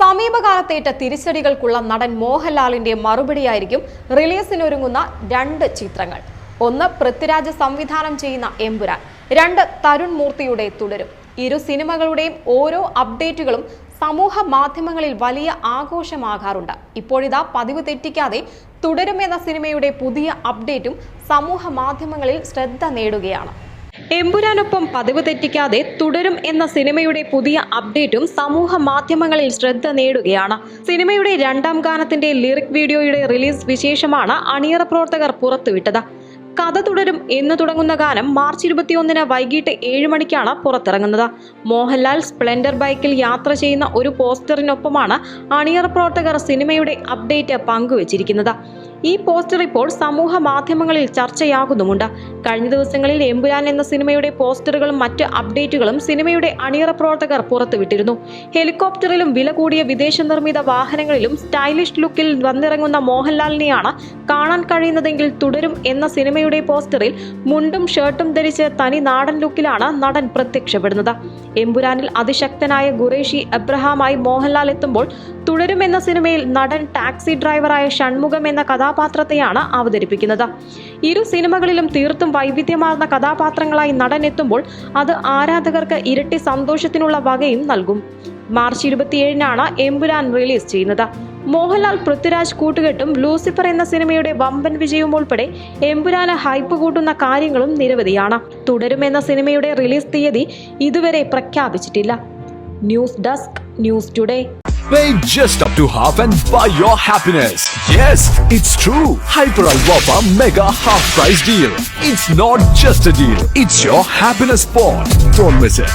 സമീപകാലത്തേറ്റ തിരിച്ചടികൾക്കുള്ള നടൻ മോഹൻലാലിന്റെ മറുപടിയായിരിക്കും റിലീസിനൊരുങ്ങുന്ന രണ്ട് ചിത്രങ്ങൾ. ഒന്ന് പൃഥ്വിരാജ് സംവിധാനം ചെയ്യുന്ന എമ്പുരാൻ രണ്ട് തരുൺ മൂർത്തിയുടെ തുടരും. ഇരു സിനിമകളുടെയും ഓരോ അപ്ഡേറ്റുകളും സമൂഹ മാധ്യമങ്ങളിൽ വലിയ ആഘോഷമാകാറുണ്ട്. ഇപ്പോഴിതാ പതിവ് തെറ്റിക്കാതെ തുടരും എന്ന സിനിമയുടെ പുതിയ അപ്ഡേറ്റും സമൂഹ മാധ്യമങ്ങളിൽ ശ്രദ്ധ നേടുകയാണ്. എമ്പുരാനൊപ്പം പതിവ് തെറ്റിക്കാതെ തുടരും എന്ന സിനിമയുടെ പുതിയ അപ്ഡേറ്റും സമൂഹ മാധ്യമങ്ങളിൽ ശ്രദ്ധ നേടുകയാണ്. സിനിമയുടെ രണ്ടാം ഗാനത്തിന്റെ ലിറിക് വീഡിയോയുടെ റിലീസ് വിശേഷമാണ് അണിയറ പ്രവർത്തകർ പുറത്തുവിട്ടത്. കഥ തുടരും എന്ന് തുടങ്ങുന്ന ഗാനം മാർച്ച് ഇരുപത്തിയൊന്നിന് വൈകിട്ട് ഏഴ് മണിക്കാണ് പുറത്തിറങ്ങുന്നത്. മോഹൻലാൽ സ്പ്ലെൻഡർ ബൈക്കിൽ യാത്ര ചെയ്യുന്ന ഒരു പോസ്റ്ററിനൊപ്പമാണ് അണിയറ പ്രവർത്തകർ സിനിമയുടെ അപ്ഡേറ്റ് പങ്കുവച്ചിരിക്കുന്നത്. ഈ പോസ്റ്റർ ഇപ്പോൾ സമൂഹ മാധ്യമങ്ങളിൽ ചർച്ചയാകുന്നുമുണ്ട്. കഴിഞ്ഞ ദിവസങ്ങളിൽ എമ്പുരാൻ എന്ന സിനിമയുടെ പോസ്റ്ററുകളും മറ്റ് അപ്ഡേറ്റുകളും സിനിമയുടെ അണിയറ പ്രവർത്തകർ പുറത്തുവിട്ടിരുന്നു. ഹെലികോപ്റ്ററിലും വില കൂടിയ വിദേശ നിർമ്മിത വാഹനങ്ങളിലും സ്റ്റൈലിഷ് ലുക്കിൽ വന്നിറങ്ങുന്ന മോഹൻലാലിനെയാണ് കാണാൻ കഴിയുന്നതെങ്കിൽ തുടരും എന്ന സിനിമയുടെ പോസ്റ്ററിൽ മുണ്ടും ഷർട്ടും ധരിച്ച് തനി നാടൻ ലുക്കിലാണ് നടൻ പ്രത്യക്ഷപ്പെടുന്നത്. എമ്പുരാനിൽ അതിശക്തനായ ഖുറേഷി അബ്രഹാമായി മോഹൻലാൽ എത്തുമ്പോൾ തുടരും എന്ന സിനിമയിൽ നടൻ ടാക്സി ഡ്രൈവറായ ഷൺമുഖം എന്ന കഥാപാത്രത്തെയാണ് അവതരിപ്പിക്കുന്നത്. ഇരു സിനിമകളിലും തീർത്തും വൈവിധ്യമാർന്ന കഥാപാത്രങ്ങളായി നടൻ എത്തുമ്പോൾ അത് ആരാധകർക്ക് ഇരട്ടി സന്തോഷത്തിനുള്ള വകയും നൽകും. മാർച്ച് ഇരുപത്തിയേഴിനാണ് എമ്പുരാൻ റിലീസ് ചെയ്യുന്നത്. മോഹൻലാൽ പൃഥ്വിരാജ് കൂട്ടുകെട്ടും ലൂസിഫർ എന്ന സിനിമയുടെ വമ്പൻ വിജയവും ഉൾപ്പെടെ എമ്പുരാന് ഹൈപ്പ് കൂട്ടുന്ന കാര്യങ്ങളും നിരവധിയാണ്. തുടരുമെന്ന സിനിമയുടെ റിലീസ് തീയതി ഇതുവരെ പ്രഖ്യാപിച്ചിട്ടില്ല. News desk news today. Pay just up to half and buy your happiness. Yes, it's true. Hyper Alwapa Mega Half Price Deal. It's not just a deal, it's your happiness spot. Don't miss it.